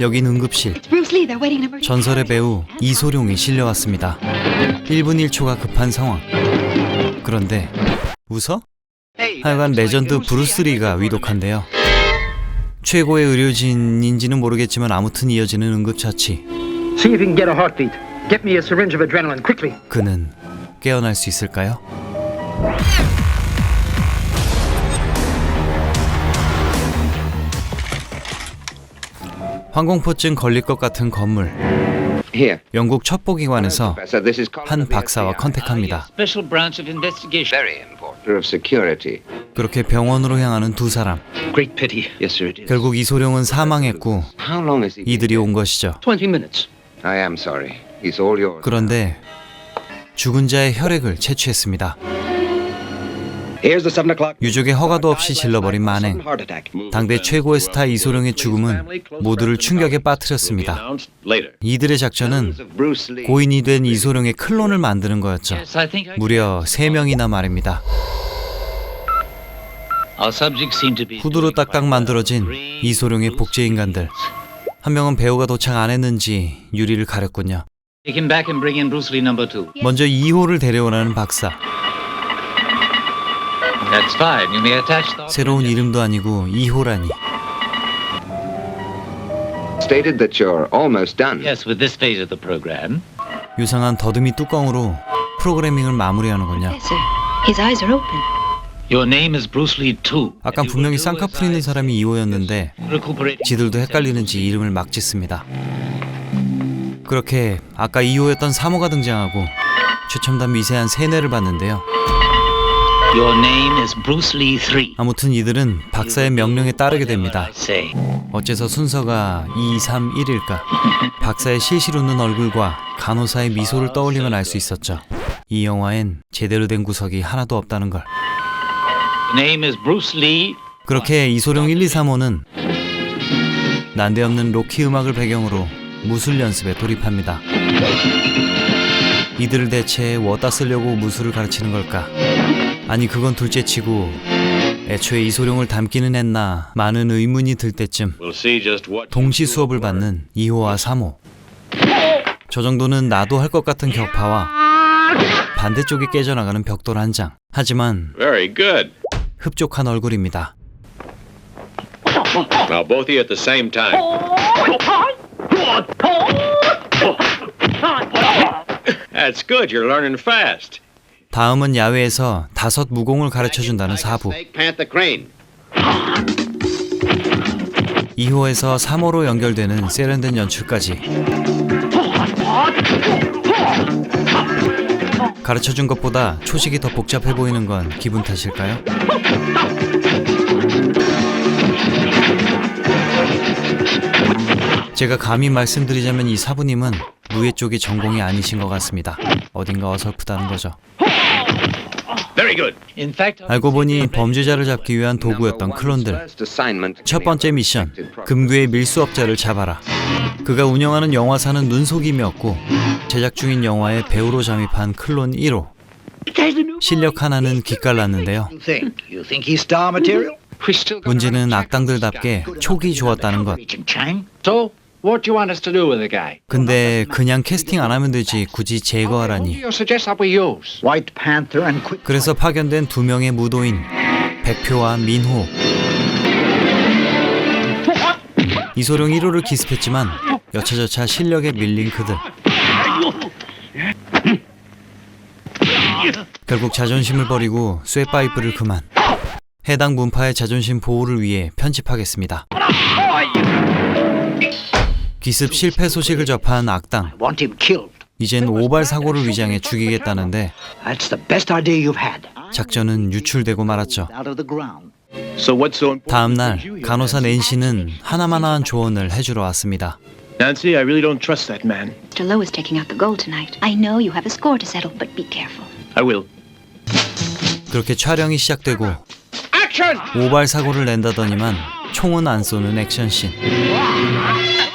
여긴 응급실. 전설의 배우 이소룡이 실려왔습니다. 1분 1초가 급한 상황. 그런데 웃어? 하여간 레전드 브루스 리가 위독한데요. 최고의 의료진인지는 모르겠지만 아무튼 이어지는 응급처치. 그는 깨어날 수 있을까요? 항공포증 걸릴 것 같은 건물. 영국 첩보기관에서 한 박사와. 컨택합니다. 그렇게 병원으로 향하는 두 사람. 결국 이소룡은 사망했고 이들이 온 것이죠. 20 minutes. I am sorry. He's all yours. 그런데 죽은 자의 혈액을 채취했습니다. 유족의 허가도 없이 질러버린 만행. 당대 최고의 스타 이소룡의 죽음은 모두를 충격에 빠뜨렸습니다. 이들의 작전은. 고인이 된 이소룡의 클론을 만드는 거였죠. Yes, I think I 무려 3명이나 말입니다. Our subjects seem to be 후두로 doing 딱딱 만들어진. 이소룡의 복제 인간들. 한 명은 배우가 도착 안 했는지 유리를 가렸군요. 먼저 2호를 데려오라는 박사. That's fine. You may attach the. 새로운 이름도 아니고 2호라니. Stated that you're almost done. Yes, with this phase of the program. 유상한 더듬이 뚜껑으로 프로그래밍을 마무리하는군요. Yes, sir. His eyes are open. Your name is Bruce Lee two. 아까 분명히 쌍꺼풀 있는 사람이 2호였는데 say. Recuperate. 지들도 헷갈리는지 이름을 막 짓습니다. 그렇게 아까 2호였던 3호가 등장하고 최첨단 미세한 세뇌를 받는데요. Your name is Bruce Lee three. 아무튼 이들은 박사의 명령에 따르게 됩니다. Say. 어째서 순서가 2, 3, 1일까? 박사의 실실 웃는 얼굴과 간호사의 미소를 떠올리면 알 수 있었죠. 이 영화엔 제대로 된 구석이 하나도 없다는 걸. Your name is Bruce Lee. 그렇게 이소룡 1, 2, 3호는 난데없는 로키 음악을 배경으로 무술 연습에 돌입합니다. 이들을 대체 어디다 쓰려고 무술을 가르치는 걸까? 아니 그건 둘째치고 애초에 이소룡을 닮기는 했나 많은 의문이 들 때쯤 동시 수업을 받는 2호와 3호 저 정도는 나도 할 것 같은 격파와 반대쪽에 깨져나가는 벽돌 한 장 하지만. 흡족한 얼굴입니다. That's good. You're learning fast. 다음은 야외에서 다섯 무공을 가르쳐 준다는 사부 Snake Panther Crane. 2호에서 3호로 연결되는 세련된 연출까지 가르쳐 준 것보다 초식이 더 복잡해 보이는 건 기분 탓일까요? 제가 감히 말씀드리자면 이 사부님은 무예 쪽이 전공이 아니신 것 같습니다. 어딘가 어설프다는 거죠. Very good. In fact, 알고 보니 범죄자를 잡기 위한 도구였던 클론들. First assignment. 첫 번째 미션 금괴의 밀수업자를 잡아라. 그가 운영하는 영화사는 눈속임이었고 제작 중인 영화에 배우로 잠입한 클론 1호. 실력 하나는 기깔났는데요? 문제는 악당들답게 촉이 좋았다는 것 what do you want us to do with the guy? 근데 그냥 캐스팅 안 하면 되지 굳이 Who do 제거하라니 you suggest that we use? White Panther and Quick. 그래서 파견된 두 명의 무도인 백표와 민호 이소룡 1호를 기습했지만 여차저차 실력에 밀린 그들 결국 자존심을 버리고 쇠파이프를 그만 해당 문파의 자존심 보호를 위해 편집하겠습니다 기습 실패 소식을 접한 악당 Want him killed. 이젠 오발 사고를 위장해 죽이겠다는데 That's the best idea you've had. 작전은 유출되고 말았죠? 다음 날 간호사 낸시는 하나만한 조언을 해주러 왔습니다. Nancy, I really don't trust that man. Mr. Lowe is taking out the gold tonight. I know you have a score to settle, but be careful. I will. 그렇게 촬영이 시작되고 오발 사고를 낸다더니만 총은 안 쏘는 액션씬.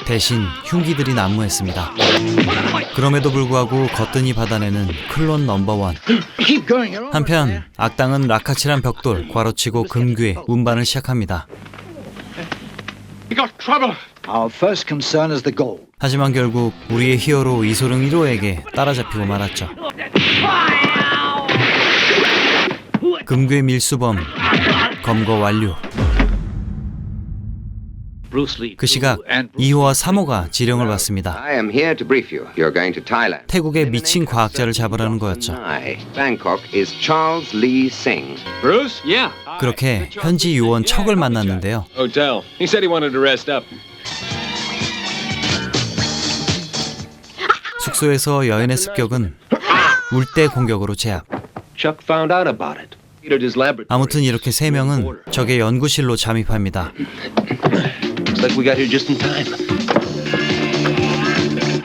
대신 흉기들이 난무했습니다. 그럼에도 불구하고 거뜬히 받아내는 클론 넘버원. 한편 악당은 라카칠한 벽돌, 괄호치고 금괴, 운반을 시작합니다. 하지만 결국 우리의 히어로 이소룡 1호에게 따라잡히고 말았죠. 금괴 밀수범 검거 완료. Bruce Lee 그 시각 2 and Bruce 2호와 3호가 지령을 받습니다. I am here to brief you. You're going to Thailand. 태국의 미친 과학자를 잡으라는 거였죠. Nai. Bangkok is Charles Lee Singh. Bruce? Yeah. 그렇게 현지 요원 척을 만났는데요. Hotel. He said he wanted to rest up. 숙소에서 여인의 습격은 울대 공격으로 제압. Chuck found out about it. Petered his laboratory. 아무튼 이렇게 세 명은 적의 연구실로 잠입합니다. Like we got here just in time.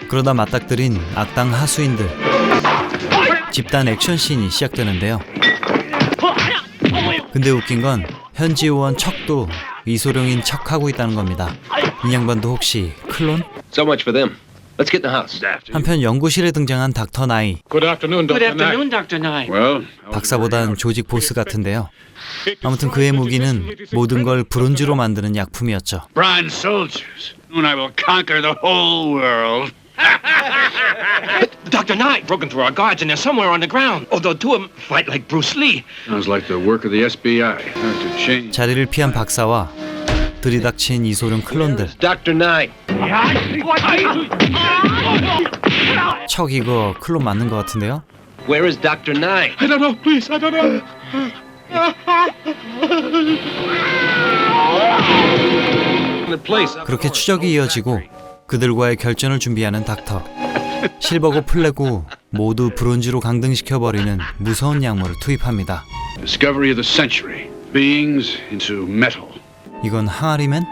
그러다 맞닥뜨린 악당 하수인들. 집단 액션 씬이 시작되는데요. 근데 웃긴 건 현지 요원 척도 이소룡인 척하고 있다는 겁니다. 이 양반도 혹시 클론? So much for them. Let's get in the house. 한편 연구실에 등장한 닥터 나이. Good afternoon, Dr. Good afternoon, Dr. Knight. Well, 박사보단 조직 보스 같은데요. 아무튼 그의 무기는 모든 걸 브론즈로 만드는 약품이었죠. Bronze soldiers. Soon I will conquer the whole world. Dr. Knight broken through our guards and they're somewhere on the ground. Although two of them fight like Bruce Lee. Sounds like the work of the SBI. Time to change. 자리를 피한 박사와 들이닥친 이소룡 클론들. 척 이거 클론 맞는 것 같은데요? Where is Dr. Knight? I don't know, please, I don't know. 그렇게. 추적이 이어지고 그들과의 결전을 준비하는 닥터. 실버고 플레고 모두 브론즈로 강등시켜 버리는 무서운 약물을 투입합니다. Discovery of the century. Beings into metal. 이건 항아리맨?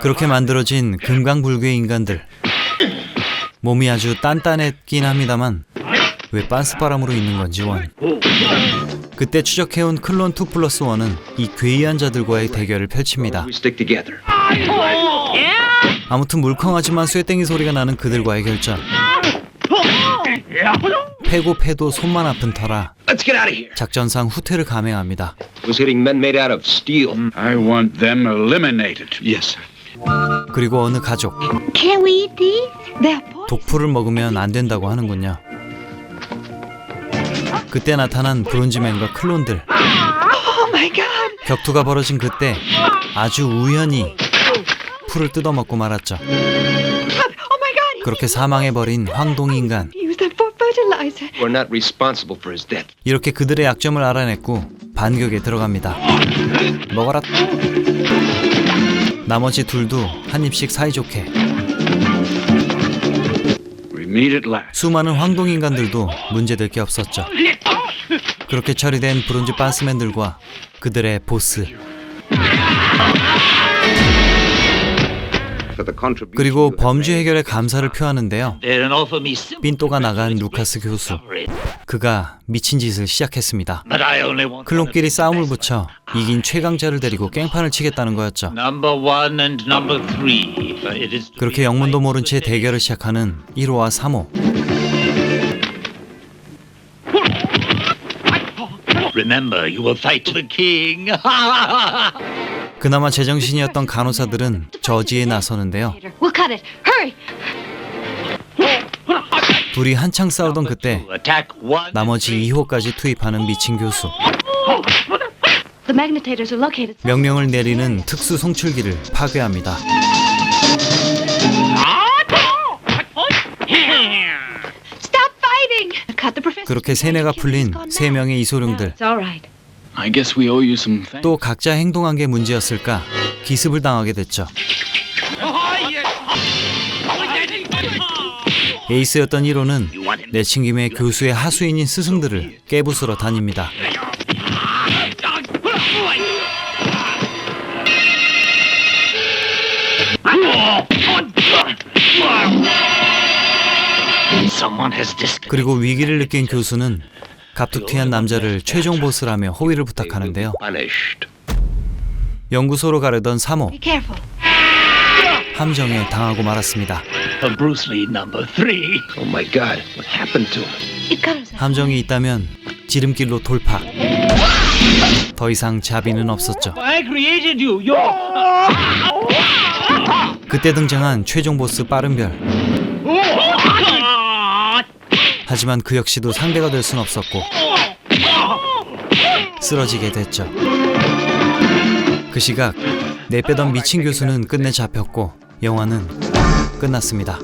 그렇게 만들어진 금강불교의 인간들. 몸이 아주 단단했긴 합니다만 왜 빤스바람으로 있는 건지 원. 그때 추적해온 클론 2 플러스 1은 이 괴이한 자들과의 대결을 펼칩니다. Together. 아무튼 물컹하지만 쇠땡이 소리가 나는 그들과의 결전. 패고 패도 손만 아픈 터라 Let's get out of here. 작전상 후퇴를 감행합니다. Was hitting men made out of steel. I want them eliminated. Yes, sir. 그리고 어느 가족 Can we eat these? They're poison. 독풀을 먹으면 안 된다고 하는군요. 그때 나타난 브론즈맨과 클론들. Oh my god! 격투가 벌어진 그때 아주 우연히 풀을 뜯어먹고 말았죠. Oh my god! 그렇게 사망해버린 황동인간. He used that for fertilizer. We're not responsible for his death. 이렇게 그들의 약점을 알아냈고 반격에 들어갑니다. 먹어라. 나머지 둘도 한 입씩 사이좋게 We meet at last. 수많은 황동 인간들도 문제될 게 없었죠. 그렇게 처리된 브론즈 빤스맨들과 그들의 보스 그리고 범죄. 해결에 감사를 표하는데요. 삔또가 나간 루카스 교수. 그가 미친 짓을 시작했습니다. 클론끼리 싸움을. 붙여 이긴 최강자를 데리고 깽판을 치겠다는 거였죠. 그렇게 영문도 모른 채. 대결을 시작하는 1호와 3호. Remember, you will fight the king. 그나마 제정신이었던 간호사들은 저지에 나서는데요. 둘이 한창 싸우던 그때. 나머지 2호까지 투입하는 미친 교수. The magnetators are located. 명령을 내리는 특수 송출기를 파괴합니다. Stop fighting! Cut the professor. 그렇게 세뇌가 풀린 세 명의 이소룡들. It's all right. I guess we owe you some thanks. 또 각자 행동한 게 문제였을까 기습을 당하게 됐죠. 에이스였던 1호는 내친 김에 교수의 하수인인 스승들을 깨부수러 다닙니다. 그리고 위기를 느낀 교수는 갑툭튀한 남자를 최종 보스라며 호의를 부탁하는데요. 연구소로 가려던 3호 Be careful. 함정에 당하고 말았습니다. Uh, Bruce Lee number three. Oh my God. What happened to him? It cut us. 함정이 있다면 지름길로 돌파. 더 이상 자비는 없었죠. 그때 등장한 최종 보스 빠른별. 하지만 그 역시도 상대가 될 순 없었고 쓰러지게 됐죠. 그 시각 내빼던 미친 교수는 끝내 잡혔고 영화는 끝났습니다.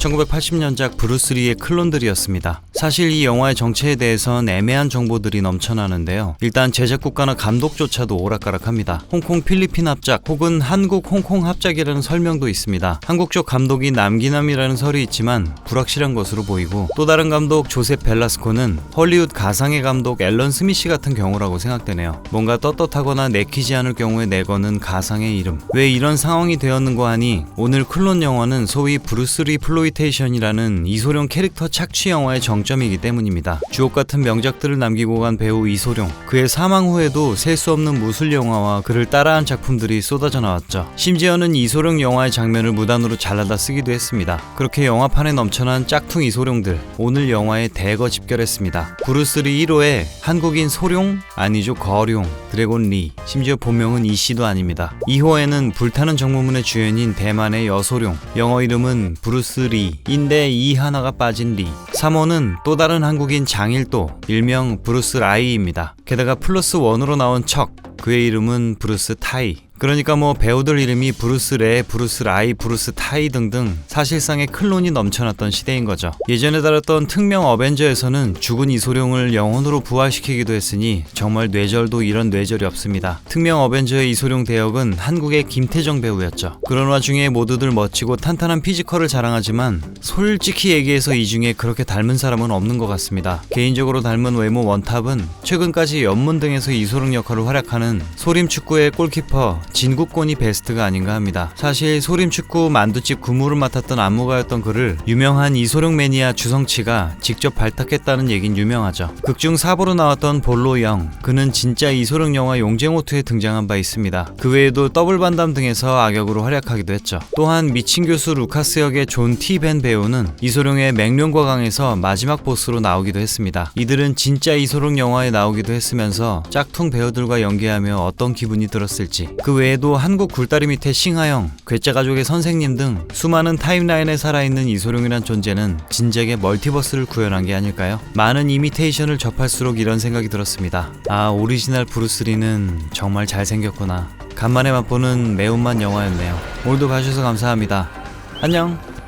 1980년작 브루스리의 클론들이었습니다. 사실 이 영화의 정체에 대해선 애매한 정보들이 넘쳐나는데요. 일단 제작국가나 감독조차도 오락가락합니다. 홍콩 필리핀 합작 혹은 한국 홍콩 합작이라는 설명도 있습니다. 한국 쪽 감독이 남기남이라는 설이 있지만 불확실한 것으로 보이고 또 다른 감독 조셉 벨라스코는 헐리우드 가상의 감독 앨런 스미시 같은 경우라고 생각되네요. 뭔가 떳떳하거나 내키지 않을 경우에 내거는 가상의 이름. 왜 이런 상황이 되었는고 하니 오늘 클론 영화는 소위 브루스리 플로이 테이션이라는 이소룡 캐릭터 착취 영화의 정점이기 때문입니다. 주옥 같은 명작들을 남기고 간 배우 이소룡. 그의 사망 후에도 셀 수 없는 무술 영화와 그를 따라한 작품들이 쏟아져 나왔죠. 심지어는 이소룡 영화의 장면을 무단으로 잘라다 쓰기도 했습니다. 그렇게 영화판에 넘쳐난 짝퉁 이소룡들 오늘 영화에 대거 집결했습니다. 브루스리 1호의 한국인 소룡 아니죠 거룡 드래곤 리 심지어 본명은 이씨도 아닙니다. 2호에는 불타는 정무문의 주연인 대만의 여소룡 영어 이름은 브루스 리인데 이 하나가 빠진 리 3호는 또 다른 한국인 장일도 일명 브루스 라이입니다. 게다가 플러스 원으로 나온 척 그의 이름은 브루스 타이 그러니까 뭐 배우들 이름이 브루스 레, 브루스 라이, 브루스 타이 등등 사실상의 클론이 넘쳐났던 시대인 거죠. 예전에 다뤘던 특명 어벤져에서는 죽은 이소룡을 영혼으로 부활시키기도 했으니 정말 뇌절도 이런 뇌절이 없습니다. 특명 어벤져의 이소룡 대역은 한국의 김태정 배우였죠. 그런 와중에 모두들 멋지고 탄탄한 피지컬을 자랑하지만 솔직히 얘기해서 이 중에 그렇게 닮은 사람은 없는 것 같습니다. 개인적으로 닮은 외모 원탑은 최근까지 연문 등에서 이소룡 역할을 활약하는 소림축구의 골키퍼 진국권이 베스트가 아닌가 합니다. 사실 소림축구 만두집 구무를 맡았던 안무가였던 그를 유명한 이소룡 매니아 주성치가 직접 발탁했다는 얘긴 유명하죠. 극중 4부로 나왔던 볼로영 그는 진짜 이소룡 영화 용쟁호투에 등장한 바 있습니다. 그 외에도 더블 반담 등에서 악역으로 활약하기도 했죠. 또한 미친 교수 루카스 역의 존 티 벤 배우는 이소룡의 맹룡과 강에서 마지막 보스로 나오기도 했습니다. 이들은 진짜 이소룡 영화에 나오기도 했으면서 짝퉁 배우들과 연기하며 어떤 기분이 들었을지 그 외에도 한국 굴다리 밑에 싱하영, 괴짜 가족의 선생님 등 수많은 타임라인에 살아있는 이소룡이란 존재는 진작에 멀티버스를 구현한 게 아닐까요? 많은 이미테이션을 접할수록 이런 생각이 들었습니다. 아 오리지널 브루스리는 정말 잘생겼구나. 간만에 맛보는 매운맛 영화였네요. 오늘도 봐주셔서 감사합니다. 안녕.